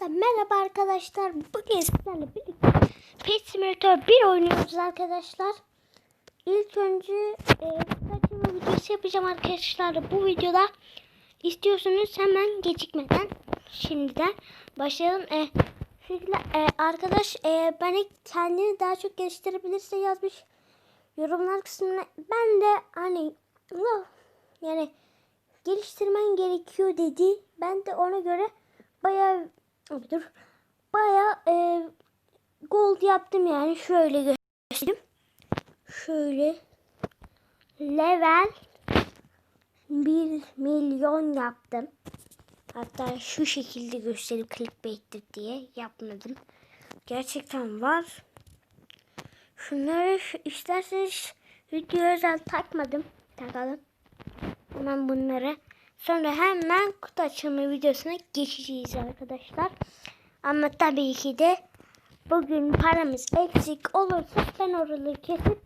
Hepinize merhaba arkadaşlar. Bugün sizlerle birlikte Pet Simulator 1 oynuyoruz arkadaşlar. İlk önce e, kaçırma videosu yapacağım arkadaşlar. Bu videoda istiyorsanız hemen gecikmeden şimdiden başlayalım. E, şekilde, e, arkadaş e, bana kendini daha çok geliştirebilirse yazmış yorumlar kısmına. Ben de hani yani geliştirmen gerekiyor dedi. Ben de ona göre bayağı dur. Bayağı e, gold yaptım yani. Şöyle göstereyim. Şöyle level 1 milyon yaptım. Hatta şu şekilde göstereyim clickbait'tir diye yapmadım. Gerçekten var. Şunları şu- isterseniz video özel takmadım. Takalım. Hemen bunları. Sonra hemen kutu açılma videosuna geçeceğiz arkadaşlar. Ama tabii ki de bugün paramız eksik olursa ben oraları kesip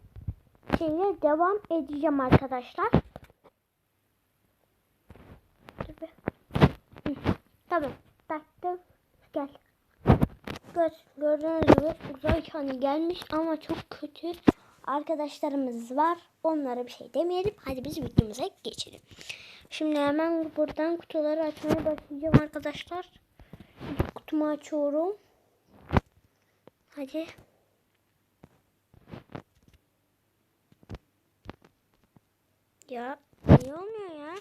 şeye devam edeceğim arkadaşlar. Tabii. Tamam. Taktım. Gel. Gör, gördüğünüz gibi uzay çanı gelmiş ama çok kötü arkadaşlarımız var. Onlara bir şey demeyelim. Hadi biz videomuza geçelim. Şimdi hemen buradan kutuları açmaya başlayacağım arkadaşlar. Kutumu açıyorum. Hadi. Ya niye olmuyor ya?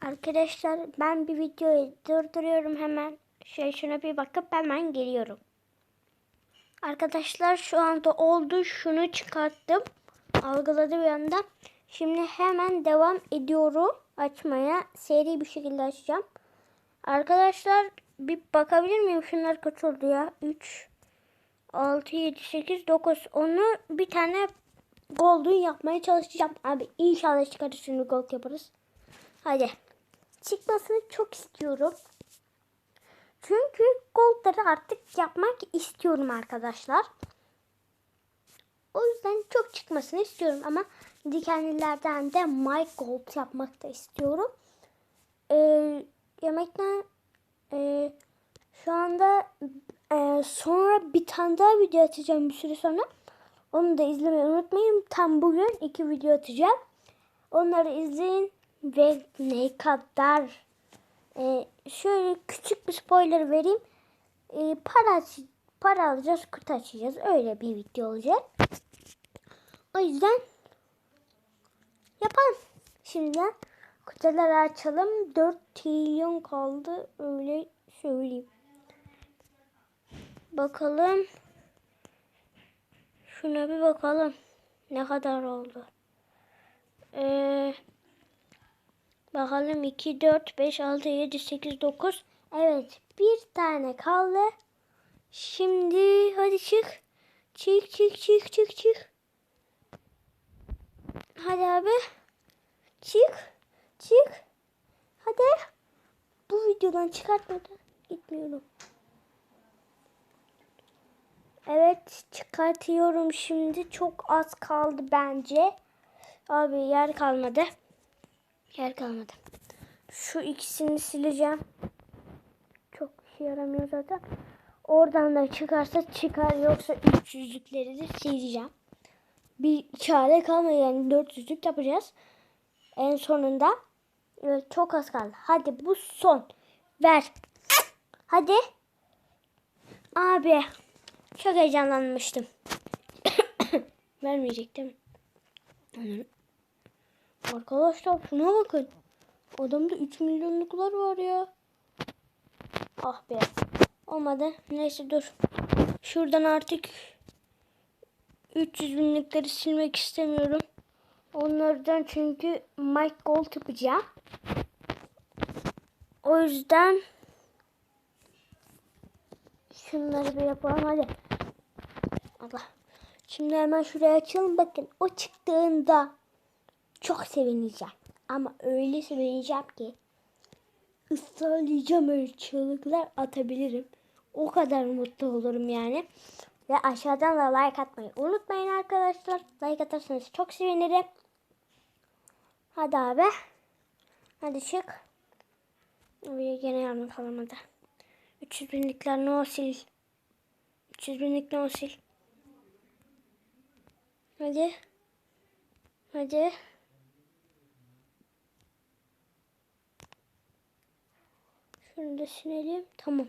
Arkadaşlar ben bir videoyu durduruyorum hemen. Şöyle şuna bir bakıp hemen geliyorum. Arkadaşlar şu anda oldu. Şunu çıkarttım. Algıladı bir anda. Şimdi hemen devam ediyorum açmaya. Seri bir şekilde açacağım. Arkadaşlar bir bakabilir miyim? Şunlar kaç oldu ya? 3, 6, 7, 8, 9. Onu bir tane golden yapmaya çalışacağım. Abi inşallah çıkarız şimdi gold yaparız. Hadi. Çıkmasını çok istiyorum. Çünkü goldları artık yapmak istiyorum arkadaşlar. O yüzden çok çıkmasını istiyorum ama dikenlilerden de my gold yapmak da istiyorum. Ee, yemekten e, şu anda e, sonra bir tane daha video atacağım bir süre sonra. Onu da izlemeyi unutmayın. Tam bugün iki video atacağım. Onları izleyin ve ne kadar e, şöyle küçük bir spoiler vereyim. E, para aç- para alacağız, kutu açacağız. Öyle bir video olacak. O yüzden yapalım. Şimdiden kutuları açalım. 4 trilyon kaldı. Öyle söyleyeyim. Bakalım. Şuna bir bakalım. Ne kadar oldu? Ee, bakalım 2, 4, 5, 6, 7, 8, 9. Evet. Bir tane kaldı. Şimdi hadi çık. Çık çık çık çık çık. Hadi abi. Çık. Çık. Hadi. Bu videodan çıkartmadan gitmiyorum. Evet çıkartıyorum şimdi. Çok az kaldı bence. Abi yer kalmadı. Yer kalmadı. Şu ikisini sileceğim. Çok işe yaramıyor zaten. Oradan da çıkarsa çıkar. Yoksa 300'lükleri de sileceğim. Bir çare kalmıyor yani 400'lük yapacağız. En sonunda. Evet, çok az kaldı. Hadi bu son. Ver. Hadi. Abi. Çok heyecanlanmıştım. Vermeyecek değil mi? Arkadaşlar şuna bakın. Adamda 3 milyonluklar var ya. Ah be. Olmadı. Neyse dur. Şuradan artık 300 binlikleri silmek istemiyorum. Onlardan çünkü Mike Gold yapacağım. O yüzden şunları bir yapalım hadi. Allah. Şimdi hemen şuraya açalım. Bakın o çıktığında çok sevineceğim. Ama öyle sevineceğim ki ısrarlayacağım öyle çığlıklar atabilirim. O kadar mutlu olurum yani. Ve aşağıdan da like atmayı unutmayın arkadaşlar. Like atarsanız çok sevinirim. Hadi abi. Hadi çık. Oraya gene yardım kalamadı. 300 binlikler no sil. 300 binlik no sil. Hadi. Hadi. Şunu da silelim. Tamam.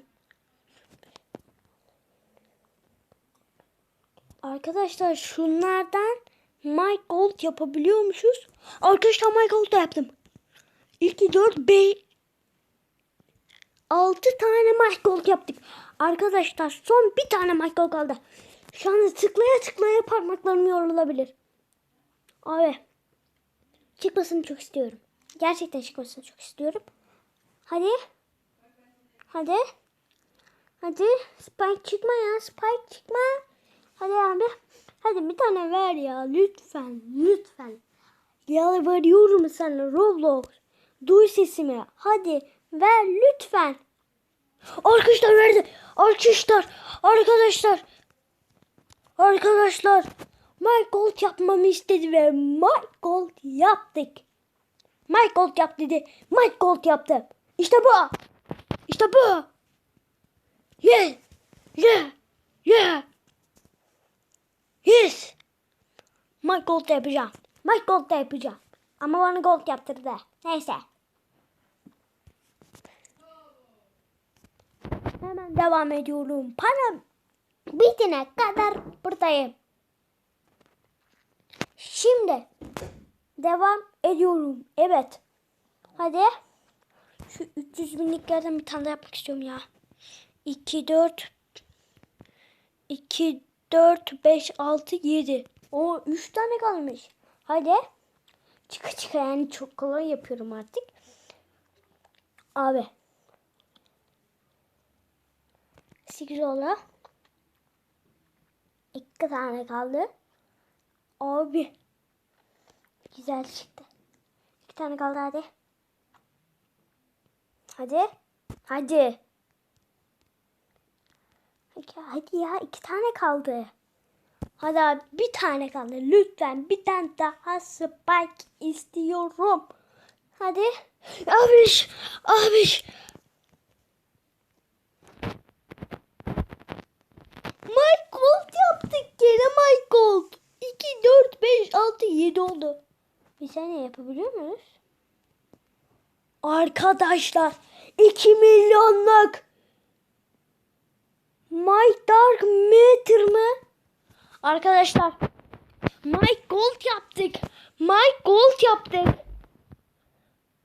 Arkadaşlar şunlardan My Gold yapabiliyormuşuz. Arkadaşlar My Gold yaptım. 2, 4, 5, 6 tane My Gold yaptık. Arkadaşlar son bir tane My Gold kaldı. Şu anda tıklaya tıklaya parmaklarım yorulabilir. Abi. Çıkmasını çok istiyorum. Gerçekten çıkmasını çok istiyorum. Hadi. Hadi. Hadi. Spike çıkma ya. Spike çıkma. Hadi abi. Hadi bir tane ver ya. Lütfen. Lütfen. Yalvarıyorum sana Roblox. Duy sesimi. Hadi ver lütfen. Arkadaşlar verdi. Arkadaşlar. Arkadaşlar. Arkadaşlar. Gold yapmamı istedi ve Gold yaptık. Gold yap dedi. Gold yaptım. İşte bu. İşte bu. Yeah. Yeah. Yes. My Gold yapacağım. My Gold yapacağım. Ama bana Gold yaptırdı. Neyse. Hemen devam ediyorum. Para bitene kadar buradayım. Şimdi devam ediyorum. Evet. Hadi. Şu 300 binliklerden bir tane daha yapmak istiyorum ya. 2, 4, 2, 4, 5, 6, 7. O 3 tane kalmış. Hadi. Çıka çıka yani çok kolay yapıyorum artık. Abi. 8 oldu. 2 tane kaldı. Abi. Güzel çıktı. 2 tane kaldı hadi. Hadi. Hadi. Hadi, ya iki tane kaldı. Hadi abi bir tane kaldı. Lütfen bir tane daha spike istiyorum. Hadi. Abiş. Abiş. My Gold yaptık gene My Gold. 2, 4, 5, 6, 7 oldu. Bir saniye yapabiliyor muyuz? Arkadaşlar 2 milyonluk My Dark Matter mı? Arkadaşlar My Gold yaptık. My Gold yaptık.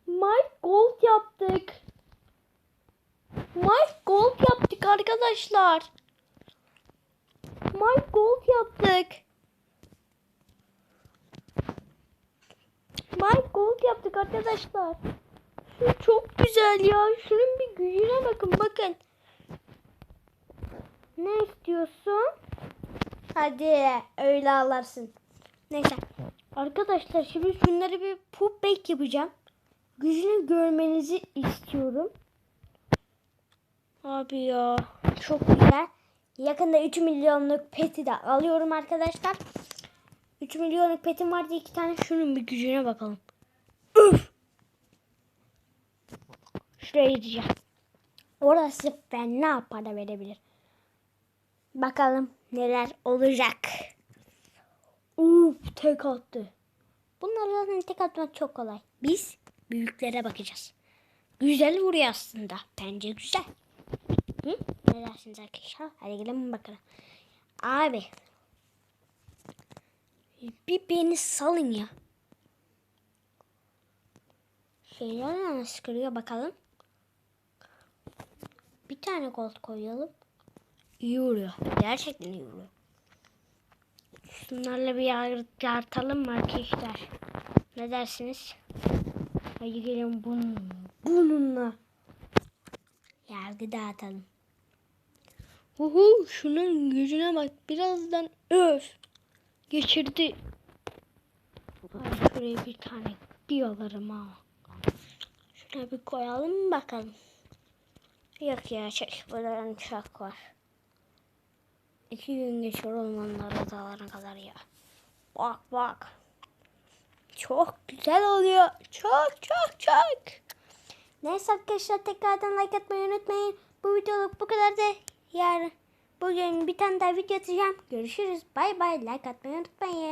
My Gold yaptık. My Gold yaptık arkadaşlar. My Gold yaptık. My Gold yaptık arkadaşlar. Çok güzel ya. Şunun bir gücüne bakın bakın. Ne istiyorsun? Hadi öyle alarsın. Neyse. Arkadaşlar şimdi şunları bir pop bake yapacağım. Gücünü görmenizi istiyorum. Abi ya çok güzel. Yakında 3 milyonluk peti de alıyorum arkadaşlar. 3 milyonluk petim vardı iki tane. Şunun bir gücüne bakalım. Şuraya gideceğim. Orası fena para verebilir. Bakalım neler olacak. Uf tek attı. Bunları zaten tek atmak çok kolay. Biz büyüklere bakacağız. Güzel vuruyor aslında. Bence güzel. Hı? Ne dersiniz arkadaşlar? Hadi gelin bakalım. Abi. Bir beni salın ya. Şeyler nasıl kırıyor bakalım. Bir tane gold koyalım. İyi vuruyor. Gerçekten iyi vuruyor. Şunlarla bir yar yartalım mı arkadaşlar? Ne dersiniz? Hadi gelin bunun, bununla. Yargı dağıtalım. Uhu şunun gücüne bak. Birazdan öf. Geçirdi. Ay, şuraya bir tane diyorlarım ha. Şuraya bir koyalım bakalım. Yok ya çek. Buradan çok var. İki gün geçiyor ormanlara dağlara kadar ya. Bak bak. Çok güzel oluyor. Çok çok çok. Neyse arkadaşlar tekrardan like atmayı unutmayın. Bu videoluk bu kadar da yarın bugün bir tane daha video atacağım. Görüşürüz. Bay bay. Like atmayı unutmayın.